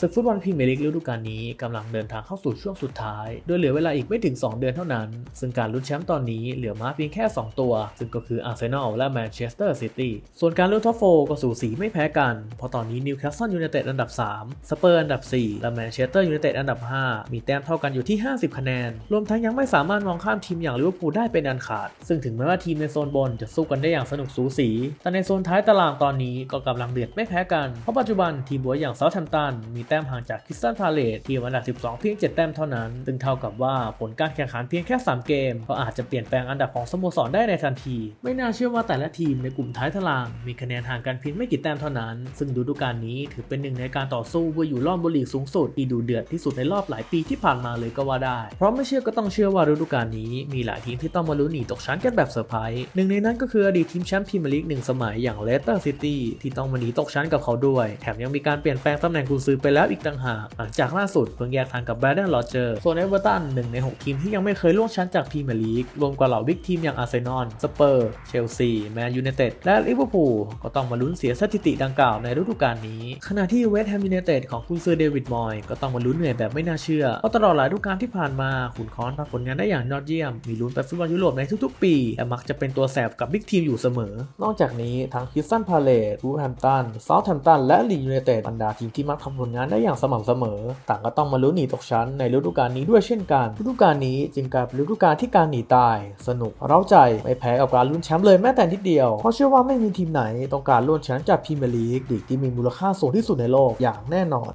ศึกฟุตบอลพรีเมียร์ลีกฤดูกาลนี้กำลังเดินทางเข้าสู่ช่วงสุดท้าย โดยเหลือเวลาอีกไม่ถึง 2 เดือนเท่านั้น ซึ่งการลุ้นแชมป์ตอนนี้เหลือมาเพียงแค่ 2 ตัว ซึ่งก็คืออาร์เซนอลและแมนเชสเตอร์ซิตี้ส่วนการลุ้นท็อปโฟก็สูสีไม่แพ้กัน เพราะตอนนี้นิวคาสเซิลยูไนเต็ดอันดับ 3 สเปอร์อันดับ 4 และแมนเชสเตอร์ยูไนเต็ดอันดับ 5 มีแต้มเท่ากันอยู่ที่ 50 คะแนน รวมทั้งยังไม่สามารถมองข้ามทีมอย่างลิเวอร์พูลได้เป็นอันขาด ซึ่งถึงแม้ว่าทีมในโซนบนจะสู้กันได้อย่างสนุกสูสี แต่ในโซนท้ายตารางตอนนี้ก็กำลังเดือดไม่แพ้กัน เพราะปัจจุบันทีมบัวอย่างเซาท์แฮมป์ตันมีแต้มห่างจากคริสตันพาเลตทีมอันดับ 12 เพียง 7 แต้มเท่านั้น ซึ่งเท่ากับว่าผลการแข่งขันเพียงแค่ 3 เกม ก็อาจจะเปลี่ยนแปลงอันดับของสโมสรได้ในทันที ไม่น่าเชื่อว่าแต่ละทีมในกลุ่มท้ายตาราง มีคะแนนห่างกันเพียงไม่กี่แต้มเท่านั้น ซึ่งฤดูกาลนี้ถือเป็นหนึ่งในการต่อสู้เพื่ออยู่รอบบลีกสูงสุดที่ดูเดือดที่สุดในรอบหลายปีที่ผ่านมาเลยก็ว่าได้ เพราะไม่เชื่อก็ต้องเชื่อว่าฤดูกาลนี้มีหลายทีมที่ต้องมาลุ้นหนีตกชั้นกันแบบเซอร์ไพรส์หนึ่งในนั้นก็คืออดีตทีมแชมป์พรีเมียร์ลีกหนึ่งสมัยอย่างเลสเตอร์ซิตี้ที่ต้องมาหนีตกชั้นกับเขาด้วย แถมยังมีการเปลี่ยนแปลงตำแหน่งกุนซือไปแล้วอีกต่างหาก หลังจากล่าสุดเพิ่งแยกทางกับแบรดเดนโรเจอร์ส่วนเอเวอร์ตันหนึ่งใน 6 ทีมที่ยังไม่เคยล่วงชั้นจากพรีเมียร์ลีกรวมกว่าเหล่าบิ๊กทีมอย่างอาร์เซนอลสเปอร์เชลซีแมนยูไนเต็ดและลิเวอร์พูลก็ต้องมาลุ้นเสียสถิติดังกล่าวในฤดูกาลนี้ ขณะที่เวสต์แฮมยูไนเต็ดของคุณซือเดวิดมอยก็ต้องมาลุ้นเหนื่อยแบบไม่น่าเชื่อเพราะตลอดหลายฤดูกาลที่ผ่านมาขุนค้อนทำผลงานได้อย่างยอดเยี่ยม มีลุ้นไปฟุตบอลยุโรปในทุกๆ ปีและมักจะเป็นตัวแสบกับบิ๊กทีมอยู่เสมอ นอกจากนี้ทั้งคิสตันพาเลตวูแฮมตันเซาท์แฮมตันและลีดยูไนเต็ดบรรดาทีมที่มักทำผลงานได้อย่างสม่ำเสมอ ต่างก็ต้องมาลุ้นหนีตกชั้นในฤดูกาลนี้ด้วยเช่นกัน ฤดูกาลนี้จึงกลายเป็นฤดูกาลที่การหนีตาย สนุกเร้าใจไม่แพ้กับการลุ้นแชมป์เลยแม้แต่นิดเดียว เพราะเชื่อว่าไม่มีทีมไหนต้องการลุ้นแชมป์จากพรีเมียร์ลีกลีกที่มีมูลค่าสูงที่สุดในโลกอย่างแน่นอน